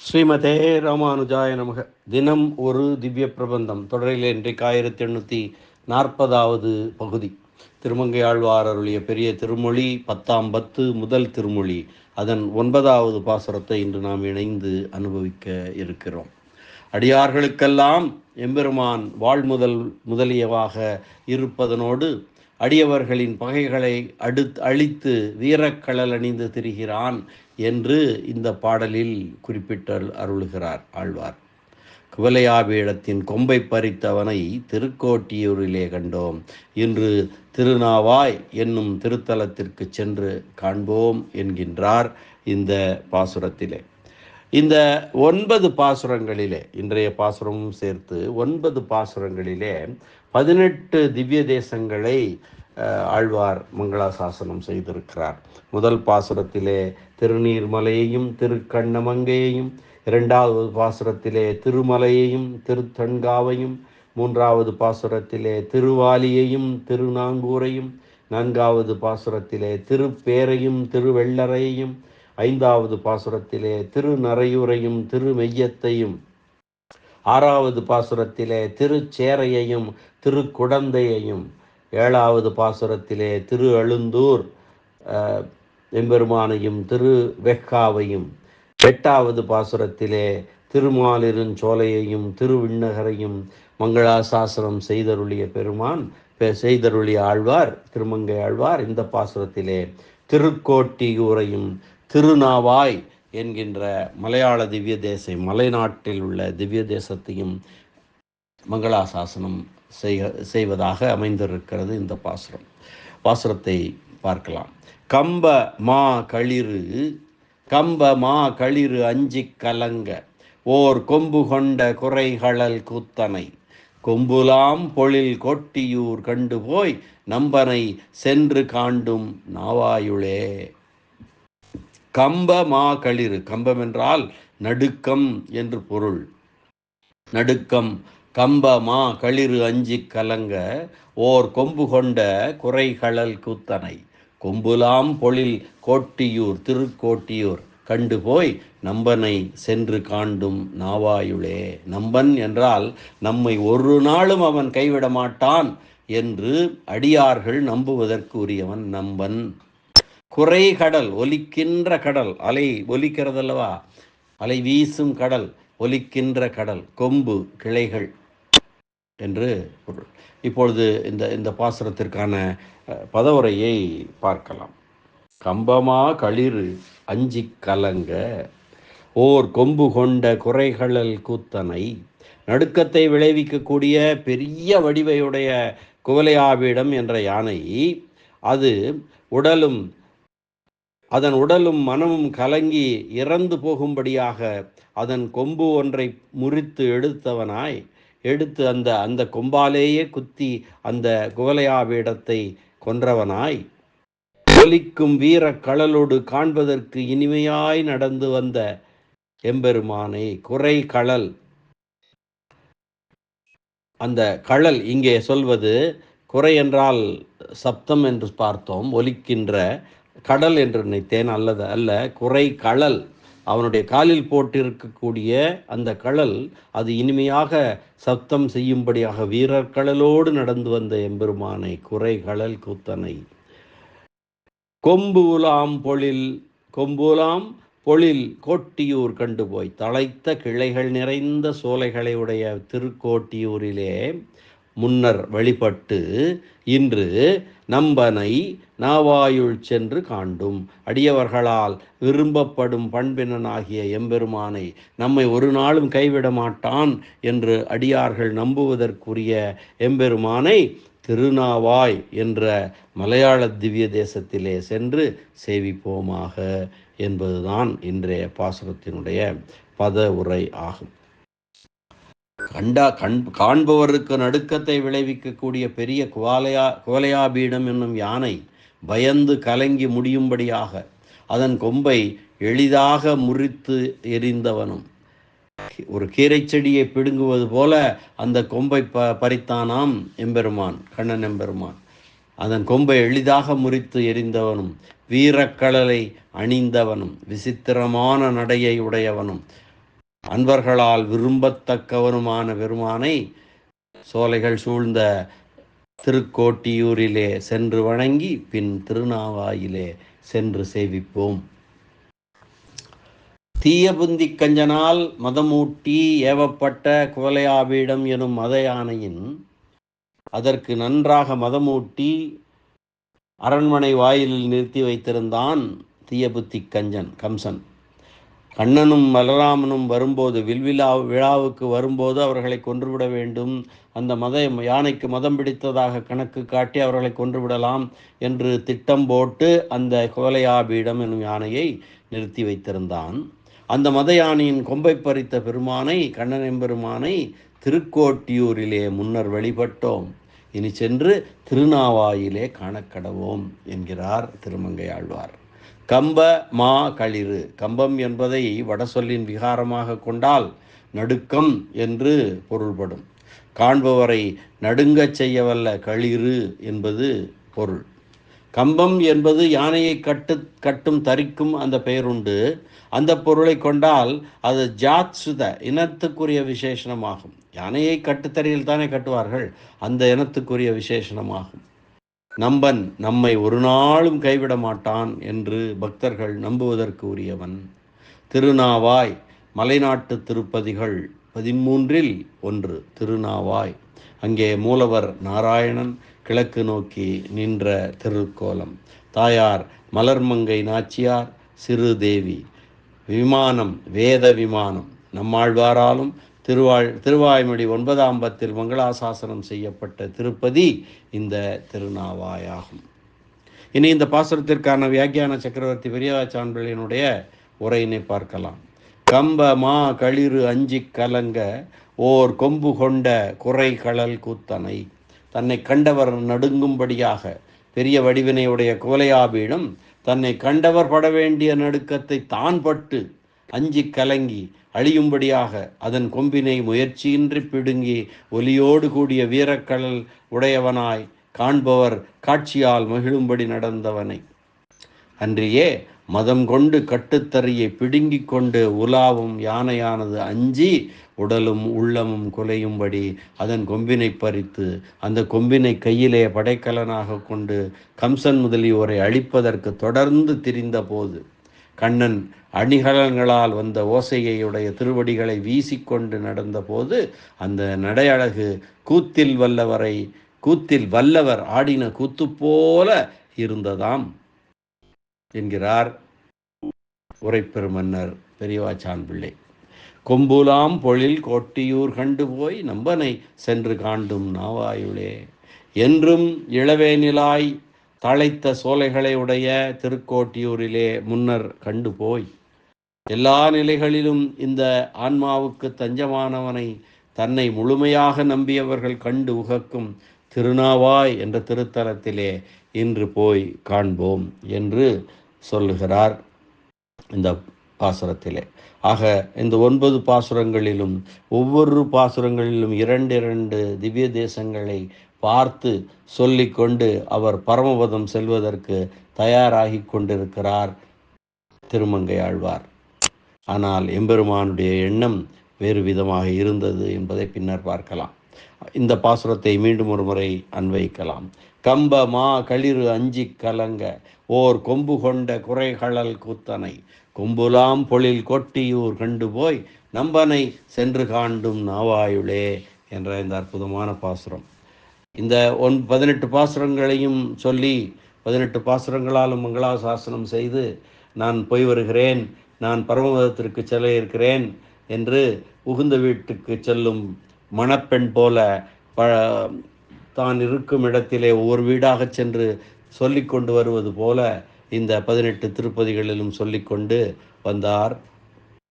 ஸ்ரீமதே ராமானுஜாய நமக. தினம் ஒரு திவ்ய பிரபந்தம். தொடரில் இன்றைக்கு ஆயிரத்தி எண்ணூற்றி நாற்பதாவது பகுதி. திருமங்கை ஆழ்வார் அருளிய பெரிய திருமொழி பத்தாம் பத்து முதல் திருமொழி. அதன் ஒன்பதாவது பாசுரத்தை இன்று நாம் இணைந்து அனுபவிக்க இருக்கிறோம். அடியார்களுக்கெல்லாம் எம்பெருமான் வாழ்முதல் முதலியவாக இருப்பதனோடு அடியவர்களின் பகைகளை அடுத் அழித்து வீரக்கழல் அணிந்து திரிகிறான் என்று இந்த பாடலில் குறிப்பிட்டு அருளுகிறார் ஆழ்வார். குவலையாபீடத்தின் கொம்பை பறித்தவனை திருக்கோட்டியூரிலே கண்டோம். இன்று திருநாவாய் என்னும் திருத்தலத்திற்கு சென்று காண்போம் என்கின்றார் இந்த பாசுரத்திலே. இந்த ஒன்பது பாசுரங்களிலே இன்றைய பாசுரமும் சேர்த்து ஒன்பது பாசுரங்களிலே பதினெட்டு திவ்ய தேசங்களை ஆழ்வார் மங்களாசாசனம் செய்திருக்கிறார். முதல் பாசுரத்திலே திருநீர்மலையையும் திருக்கண்ணமங்கையையும் இரண்டாவது பாசுரத்திலே திருமலையையும் திருத்தன்காவையும் மூன்றாவது பாசுரத்திலே திருவாலியையும் திருநாங்கூரையும் நான்காவது பாசுரத்திலே திருப்பேரையும் திருவெள்ளரையையும் ஐந்தாவது பாசுரத்திலே திருநறையூரையும் திருமெய்யத்தையும் ஆறாவது பாசுரத்திலே திருச்சேரையையும் திருக்குடந்தையையும் ஏழாவது பாசுரத்திலே திரு அழுந்தூர் எம்பெருமானையும் திரு வெக்காவையும் எட்டாவது பாசுரத்திலே திருமாலிருஞ்சோலையையும் திருவிண்ணகரையும் மங்களாசாசனம் செய்தருளிய பெருமான் செய்தருளிய ஆழ்வார் திருமங்கை ஆழ்வார் இந்த பாசுரத்திலே திருக்கோட்டியூரையும் திருநாவாய் என்கின்ற மலையாள திவ்ய தேசை மலைநாட்டில் உள்ள திவ்ய தேசத்தையும் மங்களாசாசனம் செய்வதாக அமைந்திருக்கிறது இந்த பாசுரம். பாசுரத்தை பார்க்கலாம். கம்ப மா களிறு கம்ப மா களிறு அஞ்சி கலங்க ஓர் கொம்பு கொண்ட குறைகளல் கூத்தனை. கொம்புலாம் பொழில் கொட்டியூர் கண்டு போய் நம்பனை சென்று காண்டும் நாவாயுளே. கம்ப மா களிறு கம்பம் என்றால் நடுக்கம் என்று பொருள். நடுக்கம் கம்பமா களிறு அஞ்சு கலங்க ஓர் கொம்பு கொண்ட குறைகளல் கூத்தனை. கொம்புலாம் பொழில் கோட்டியூர் திருக்கோட்டியூர். கண்டு போய் நம்பனை சென்று காண்டும் நாவாயுளே. நம்பன் என்றால் நம்மை ஒரு நாளும் அவன் கைவிட மாட்டான் என்று அடியார்கள் நம்புவதற்கு உரியவன் நம்பன். குறை கடல் ஒலிக்கின்ற கடல். அலை ஒலிக்கிறதல்லவா? அலை வீசும் கடல் ஒலிக்கின்ற கடல். கொம்பு கிளைகள் என்று பொருள். இப்பொழுது இந்த இந்த பாசுரத்திற்கான பதவுரையை பார்க்கலாம். கம்பமா களிர் அஞ்சி கலங்க ஓர் கொம்பு கொண்ட குறைகளல் கூத்தனை நடுக்கத்தை விளைவிக்கக்கூடிய பெரிய வடிவையுடைய குவலையாவிடம் என்ற யானை அது உடலும் அதன் உடலும் மனமும் கலங்கி இறந்து போகும்படியாக அதன் கொம்பு ஒன்றை முறித்து எடுத்தவனாய் எடுத்து அந்த அந்த கொம்பாலேயே குத்தி அந்த குவலையாவிடத்தை கொன்றவனாய். ஒலிக்கும் வீர கழலோடு காண்பதற்கு இனிமையாய் நடந்து வந்த எம்பெருமானை குறை களல் அந்த களல் இங்கே சொல்வது குறை என்றால் சப்தம் என்று பார்த்தோம் ஒலிக்கின்ற கடல் என்று நினைத்தேன் அல்லது அல்ல குறை களல் அவனுடைய காலில் போட்டிருக்கக்கூடிய அந்த கடல் அது இனிமையாக சப்தம் செய்யும்படியாக வீரர் கழலோடு நடந்து வந்த எம்பெருமானை குறை கழல் கூத்தனை. கொம்பு உலாம் பொழில் கொம்புலாம் பொழில் கோட்டியூர் கண்டு போய் தழைத்த கிளைகள் நிறைந்த சோலைகளை உடைய திருக்கோட்டியூரிலே முன்னர் வழிபட்டு இன்று நம்பனை நாவாயுள் சென்று காண்டும். அடியவர்களால் விரும்பப்படும் பண்பினனாகிய எம்பெருமானை நம்மை ஒரு நாளும் கைவிட மாட்டான் என்று அடியார்கள் நம்புவதற்குரிய எம்பெருமானை திருநாவாய் என்ற மலையாள திவ்ய தேசத்திலே சென்று சேவிப்போமாக என்பதுதான் இன்றைய பாசுரத்தினுடைய பத உரை ஆகும். கண்டா கண் காண்பவருக்கு நடுக்கத்தை விளைவிக்கக்கூடிய பெரிய குவாலையா குவலையாபீடம் என்னும் யானை பயந்து கலங்கி முடியும்படியாக அதன் கொம்பை எளிதாக முறித்து எரிந்தவனும் ஒரு கீரை செடியை பிடுங்குவது போல அந்த கொம்பை ப பறித்தானாம் எம்பெருமான் கண்ணன் எம்பெருமான். அதன் கொம்பை எளிதாக முறித்து எரிந்தவனும் வீரக்கடலை அணிந்தவனும் விசித்திரமான நடையை உடையவனும். அன்பர்களால் விரும்பத்தக்கவனுமான பெருமானை சோலைகள் சூழ்ந்த திருக்கோட்டியூரிலே சென்று வணங்கி பின் திருநாவாயிலே சென்று சேவிப்போம். தீயபுந்தி கஞ்சனால் மதமூட்டி ஏவப்பட்ட குவலையாபீடம் எனும் மத யானையின் அதற்கு நன்றாக மதமூட்டி அரண்மனை வாயிலில் நிறுத்தி வைத்திருந்தான் தீயபுத்தி கஞ்சன் கம்சன். கண்ணனும் பலராமனும் வரும்போது வில்விழா விழாவுக்கு வரும்போது அவர்களை கொன்றுவிட வேண்டும். அந்த மத யானைக்கு மதம் பிடித்ததாக கணக்கு காட்டி அவர்களை கொன்றுவிடலாம் என்று திட்டம் போட்டு அந்த கோலையாபீடம் என்னும் யானையை நிறுத்தி வைத்திருந்தான். அந்த மத யானையின் கொம்பை பறித்த பெருமானை கண்ணன் எம்பெருமானை திருக்கோட்டியூரிலே முன்னர் வழிபட்டோம். இனி சென்று திருநாவாயிலே காணக்கடவோம் என்கிறார் திருமங்கையாழ்வார் கம்ப மா களிறு. கம்பம் என்பதை வடசொல்லின் விகாரமாக கொண்டால் நடுக்கம் என்று பொருள்படும். காண்பவரை நடுங்கச் செய்யவல்ல களிறு என்பது பொருள். கம்பம் என்பது யானையை கட்டு கட்டும் தரிக்கும் அந்த பெயருண்டு. அந்த பொருளை கொண்டால் அது ஜாத்சுத இனத்துக்குரிய விசேஷணமாகும். யானையை கட்டுத்தறியில் தானே கட்டுவார்கள் அந்த இனத்துக்குரிய விசேஷணமாகும். நம்பன் நம்மை ஒரு நாளும் கைவிட மாட்டான் என்று பக்தர்கள் நம்புவதற்கு உரியவன். திருநாவாய் மலைநாட்டு திருப்பதிகள் பதிமூன்றில் ஒன்று திருநாவாய். அங்கே மூலவர் நாராயணன் கிழக்கு நோக்கி நின்ற திருக்கோலம். தாயார் மலர்மங்கை நாச்சியார் சிறு தேவி. விமானம் வேத விமானம். நம்மாழ்வாராலும் திருவாழ் திருவாய்மொழி ஒன்பதாம் பத்தில் மங்களாசாசனம் செய்யப்பட்ட திருப்பதி இந்த திருநாவாயாகும். இனி இந்த பாசுரத்திற்கான வியாக்கியான சக்கரவர்த்தி பெரியவாச்சான்பிள்ளையினுடைய உரையினை பார்க்கலாம். கம்ப மா களிறு அஞ்சி கலங்க ஓர் கொம்பு கொண்ட குறை களல் கூத்தனை. தன்னை கண்டவர் நடுங்கும்படியாக பெரிய வடிவினையுடைய கோலையாபீடம் தன்னை கண்டவர் பட வேண்டிய நடுக்கத்தை தான் பட்டு அஞ்சி கலங்கி அழியும்படியாக அதன் கொம்பினை முயற்சியின்றி பிடுங்கி ஒலியோடு கூடிய வீரக்கடல் உடையவனாய் காண்பவர் காட்சியால் மகிழும்படி நடந்தவனை. அன்றியே மதம் கொண்டு கட்டுத்தறியை பிடுங்கிக் கொண்டு உலாவும் யானையானது அஞ்சி உடலும் உள்ளமும் குலையும்படி அதன் கொம்பினை பறித்து அந்த கொம்பினை கையிலே படைக்கலனாக கொண்டு கம்சன் முதலியோரை அழிப்பதற்கு தொடர்ந்து திரிந்த போது கண்ணன் அணிகலன்களால் வந்த ஓசையுடைய திருவடிகளை வீசிக்கொண்டு நடந்தபோது அந்த நடையழகு கூத்தில் வல்லவரை கூத்தில் வல்லவர் ஆடின கூத்து போல இருந்ததாம் என்கிறார் உரைப்பெருமன்னர் பெரியவாச்சான் பிள்ளை. கொம்புலாம் பொழில் கொட்டியூர் கண்டு போய் நம்பனை சென்று காண்டும் நாவாயுளே. என்றும் இளவேனிலாய் தழைத்த சோலைகளை உடைய திருக்கோட்டியூரிலே முன்னர் கண்டு போய் எல்லா நிலைகளிலும் இந்த ஆன்மாவுக்கு தஞ்சமானவனை தன்னை முழுமையாக நம்பியவர்கள் கண்டு உகக்கும் திருநாவாய் என்ற திருத்தலத்திலே இன்று போய் காண்போம் என்று சொல்லுகிறார் இந்த பாசுரத்திலே. ஆக இந்த ஒன்பது பாசுரங்களிலும் ஒவ்வொரு பாசுரங்களிலும் இரண்டு இரண்டு திவ்ய தேசங்களை பார்த்து சொல்லிக்கொண்டு அவர் பரமபதம் செல்வதற்கு தயாராகி கொண்டிருக்கிறார். திருமங்கை ஆழ்வார். ஆனால் எம்பெருமானுடைய எண்ணம் வேறு விதமாக இருந்தது என்பதை பின்னர் பார்க்கலாம். இந்த பாசுரத்தை மீண்டும் ஒரு முறை அன்வைக்கலாம் கம்ப மா களிறு அஞ்சி கலங்க ஓர் கொம்பு கொண்ட குறைகளல் கூத்தனை கொம்புலாம் பொழில் கொட்டியூர் கண்டு போய் நம்பனை சென்று காண்டும் நாவாயுளே என்ற இந்த அற்புதமான பாசுரம். இந்த ஒன் பதினெட்டு பாசுரங்களையும் சொல்லி பதினெட்டு பாசுரங்களாலும் மங்களாசாசனம் செய்து நான் போய் வருகிறேன் நான் பரமபதத்திற்கு செல்ல இருக்கிறேன் என்று உகுந்த வீட்டுக்கு செல்லும் மணப்பெண் போல ப தான் இருக்கும் இடத்திலே ஒவ்வொரு வீடாக சென்று சொல்லி கொண்டு வருவது போல இந்த பதினெட்டு திருப்பதிகளிலும் சொல்லிக்கொண்டு வந்தார்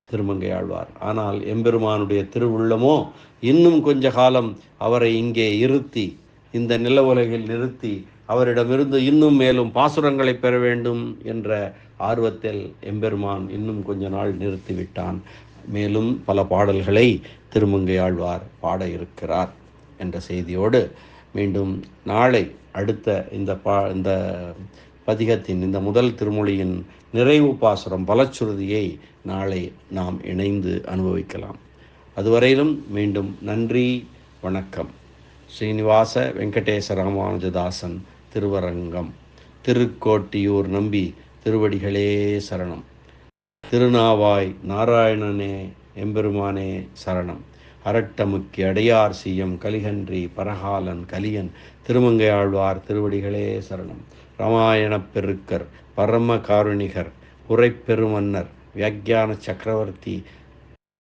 திருமங்கை ஆழ்வார். ஆனால் எம்பெருமானுடைய திருவுள்ளமோ இன்னும் கொஞ்ச காலம் அவரை இங்கே இருத்தி இந்த நில உலகில் நிறுத்தி அவரிடமிருந்து இன்னும் மேலும் பாசுரங்களை பெற வேண்டும் என்ற ஆர்வத்தில் எம்பெருமான் இன்னும் கொஞ்ச நாள் நிறுத்திவிட்டான். மேலும் பல பாடல்களை திருமங்கையாழ்வார் பாட இருக்கிறார் என்ற செய்தியோடு மீண்டும் நாளை அடுத்த இந்த பா இந்த பதிகத்தின் இந்த முதல் திருமொழியின் நிறைவு பாசுரம் பலச்சுருதியை நாளை நாம் இணைந்து அனுபவிக்கலாம். அதுவரையிலும் மீண்டும் நன்றி வணக்கம். ஸ்ரீனிவாச வெங்கடேச ராமானுஜதாசன் திருவரங்கம் திருக்கோட்டியூர் நம்பி திருவடிகளே சரணம். திருநாவாய் நாராயணனே எம்பெருமானே சரணம். அரட்டமுக்கி அடையார் செய்யம் கலிகன்றி பரகாலன் கலியன் திருமங்கையாழ்வார் திருவடிகளே சரணம். ராமாயணப் பெருக்கர் பரம காருணிகர் உரைப்பெருமன்னர் வியாக்கியான சக்கரவர்த்தி